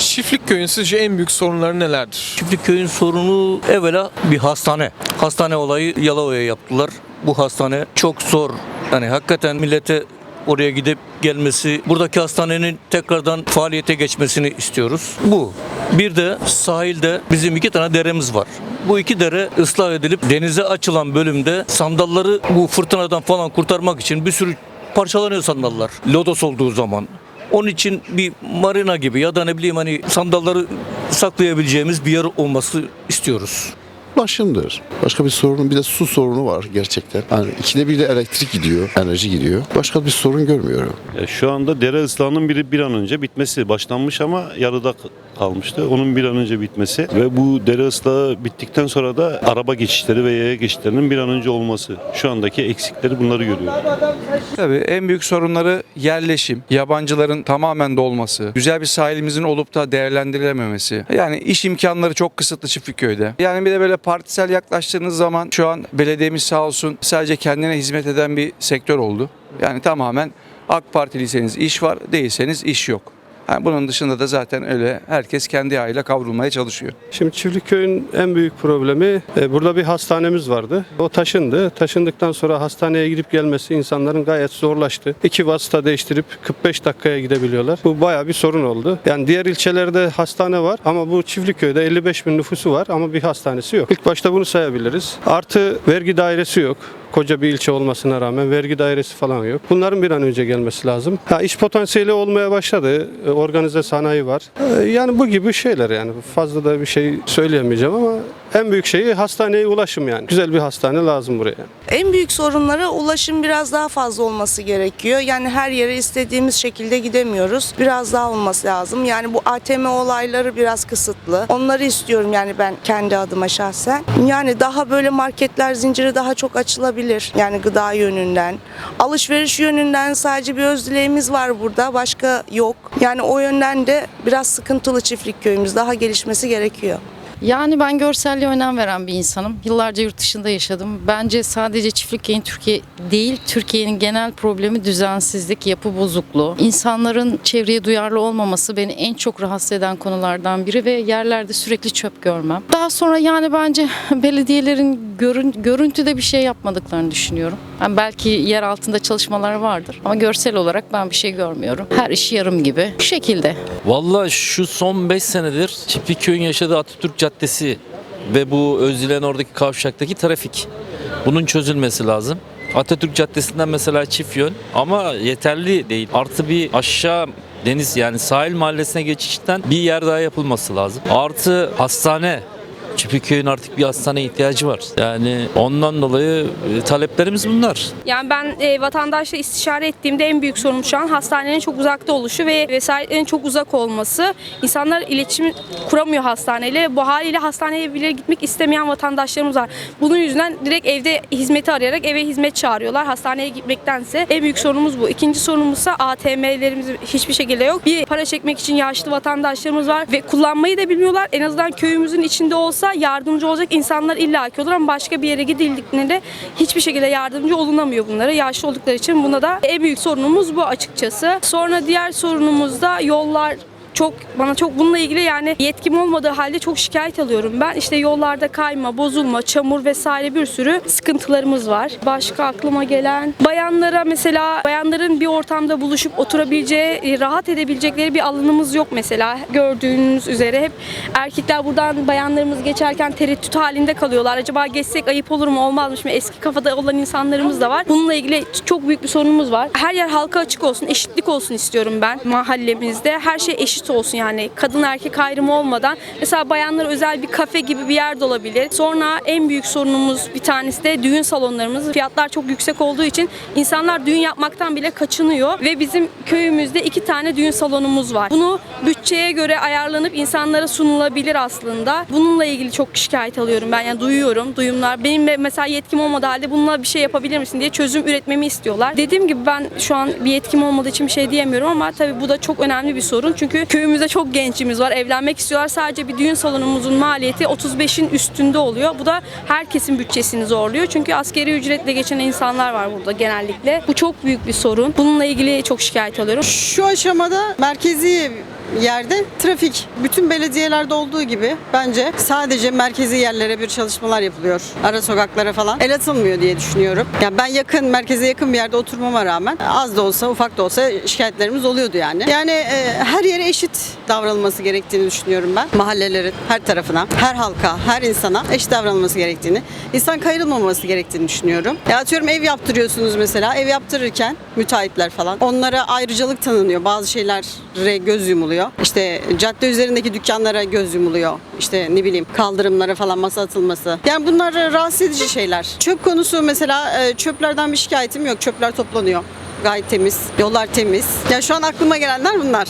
Çiftlik köyün sizce en büyük sorunları nelerdir? Çiftlik köyün sorunu evvela bir hastane. Hastane olayı Yalova'ya yaptılar. Bu hastane çok zor. Yani hakikaten millete oraya gidip gelmesi, buradaki hastanenin tekrardan faaliyete geçmesini istiyoruz. Bu. Bir de sahilde bizim iki tane deremiz var. Bu iki dere ıslah edilip denize açılan bölümde sandalları bu fırtınadan falan kurtarmak için bir sürü parçalanıyor sandallar. Lodos olduğu zaman. Onun için bir marina gibi ya da ne bileyim hani sandalları saklayabileceğimiz bir yer olması istiyoruz. ulaşımdır. Başka bir sorun bir de su sorunu var gerçekten. Yani ikide bir de elektrik gidiyor, enerji gidiyor. Başka bir sorun görmüyorum. Ya Şu anda dere ıslahının bir, bir an önce bitmesi başlanmış ama yarıda kalmıştı. Onun bir an önce bitmesi ve bu dere ıslahı bittikten sonra da araba geçişleri ve yaya geçişlerinin bir an önce olması. Şu andaki eksikleri bunları görüyoruz. Tabii en büyük sorunları yerleşim, yabancıların tamamen dolması, güzel bir sahilimizin olup da değerlendirilememesi. Yani iş imkanları çok kısıtlı Çiftliköy'de. Yani bir de böyle partisel yaklaştığınız zaman şu an belediyemiz sağ olsun sadece kendine hizmet eden bir sektör oldu. Yani tamamen AK Partiliyseniz iş var, değilseniz iş yok. Yani bunun dışında da zaten öyle herkes kendi ayıyla kavrulmaya çalışıyor. Şimdi Çiftliköy'ün en büyük problemi e, burada bir hastanemiz vardı. O taşındı. Taşındıktan sonra hastaneye gidip gelmesi insanların gayet zorlaştı. İki vasıta değiştirip 45 dakikaya gidebiliyorlar. Bu bayağı bir sorun oldu. Yani diğer ilçelerde hastane var ama bu Çiftlikköy'de 55 bin nüfusu var ama bir hastanesi yok. İlk başta bunu sayabiliriz. Artı vergi dairesi yok koca bir ilçe olmasına rağmen vergi dairesi falan yok. Bunların bir an önce gelmesi lazım. Ha, iş potansiyeli olmaya başladı. E, Organize sanayi var. E, Yani bu gibi şeyler yani. Fazla da bir şey söyleyemeyeceğim ama en büyük şeyi hastaneye ulaşım yani. Güzel bir hastane lazım buraya. En büyük sorunları ulaşım biraz daha fazla olması gerekiyor. Yani her yere istediğimiz şekilde gidemiyoruz. Biraz daha olması lazım. Yani bu ATM olayları biraz kısıtlı. Onları istiyorum yani ben kendi adıma şahsen. Yani daha böyle marketler zinciri daha çok açılabilir. Yani gıda yönünden. Alışveriş yönünden sadece bir öz dileğimiz var burada. Başka yok. Yani o yönden de biraz sıkıntılı çiftlik köyümüz. Daha gelişmesi gerekiyor. Yani ben görselliğe önem veren bir insanım. Yıllarca yurt dışında yaşadım. Bence sadece çiftlik yayın Türkiye değil, Türkiye'nin genel problemi düzensizlik, yapı bozukluğu. İnsanların çevreye duyarlı olmaması beni en çok rahatsız eden konulardan biri ve yerlerde sürekli çöp görmem. Daha sonra yani bence belediyelerin görün, görüntüde bir şey yapmadıklarını düşünüyorum. Yani belki yer altında çalışmalar vardır ama görsel olarak ben bir şey görmüyorum. Her iş yarım gibi. Bu şekilde. Vallahi şu son 5 senedir Çiftlikköy'ün yaşadığı Atatürk Caddesi ve bu Özdilen oradaki kavşaktaki trafik. Bunun çözülmesi lazım. Atatürk Caddesi'nden mesela çift yön ama yeterli değil. Artı bir aşağı deniz yani sahil mahallesine geçişten bir yer daha yapılması lazım. Artı hastane. Çiftlikköy'ün artık bir hastane ihtiyacı var. Yani ondan dolayı e, taleplerimiz bunlar. Yani ben e, vatandaşla istişare ettiğimde en büyük sorun şu an hastanenin çok uzakta oluşu ve vesairenin çok uzak olması. İnsanlar iletişim kuramıyor hastaneyle. Bu haliyle hastaneye bile gitmek istemeyen vatandaşlarımız var. Bunun yüzünden direkt evde hizmeti arayarak eve hizmet çağırıyorlar. Hastaneye gitmektense en büyük sorunumuz bu. İkinci sorunumuzsa ATM'lerimiz hiçbir şekilde yok. Bir para çekmek için yaşlı vatandaşlarımız var ve kullanmayı da bilmiyorlar. En azından köyümüzün içinde olsa yardımcı olacak insanlar illaki olur ama başka bir yere gidildiklerinde hiçbir şekilde yardımcı olunamıyor bunlara. Yaşlı oldukları için buna da en büyük sorunumuz bu açıkçası. Sonra diğer sorunumuz da yollar çok bana çok bununla ilgili yani yetkim olmadığı halde çok şikayet alıyorum ben. İşte yollarda kayma, bozulma, çamur vesaire bir sürü sıkıntılarımız var. Başka aklıma gelen bayanlara mesela bayanların bir ortamda buluşup oturabileceği, e, rahat edebilecekleri bir alanımız yok mesela. Gördüğünüz üzere hep erkekler buradan bayanlarımız geçerken tereddüt halinde kalıyorlar. Acaba geçsek ayıp olur mu olmazmış mı? Eski kafada olan insanlarımız da var. Bununla ilgili çok büyük bir sorunumuz var. Her yer halka açık olsun, eşitlik olsun istiyorum ben mahallemizde. Her şey eşit olsun yani kadın erkek ayrımı olmadan. Mesela bayanlar özel bir kafe gibi bir yer de olabilir. Sonra en büyük sorunumuz bir tanesi de düğün salonlarımız. Fiyatlar çok yüksek olduğu için insanlar düğün yapmaktan bile kaçınıyor ve bizim köyümüzde iki tane düğün salonumuz var. Bunu bütçeye göre ayarlanıp insanlara sunulabilir aslında. Bununla ilgili çok şikayet alıyorum ben yani duyuyorum duyumlar. Benim mesela yetkim olmadığı halde bununla bir şey yapabilir misin diye çözüm üretmemi istiyorlar. Dediğim gibi ben şu an bir yetkim olmadığı için bir şey diyemiyorum ama tabii bu da çok önemli bir sorun. Çünkü köyümüzde çok gençimiz var. Evlenmek istiyorlar. Sadece bir düğün salonumuzun maliyeti 35'in üstünde oluyor. Bu da herkesin bütçesini zorluyor. Çünkü askeri ücretle geçen insanlar var burada genellikle. Bu çok büyük bir sorun. Bununla ilgili çok şikayet alıyorum. Şu aşamada merkezi yerde trafik. Bütün belediyelerde olduğu gibi bence sadece merkezi yerlere bir çalışmalar yapılıyor. Ara sokaklara falan el atılmıyor diye düşünüyorum. Yani ben yakın, merkeze yakın bir yerde oturmama rağmen az da olsa, ufak da olsa şikayetlerimiz oluyordu yani. Yani e, her yere eşit davranılması gerektiğini düşünüyorum ben. Mahallelerin her tarafına, her halka, her insana eşit davranılması gerektiğini, insan kayırılmaması gerektiğini düşünüyorum. Ya atıyorum ev yaptırıyorsunuz mesela. Ev yaptırırken müteahhitler falan onlara ayrıcalık tanınıyor. Bazı şeylere göz yumuluyor. İşte cadde üzerindeki dükkanlara göz yumuluyor. İşte ne bileyim kaldırımlara falan masa atılması. Yani bunlar rahatsız edici şeyler. Çöp konusu mesela e, çöplerden bir şikayetim yok. Çöpler toplanıyor. Gayet temiz. Yollar temiz. Ya şu an aklıma gelenler bunlar.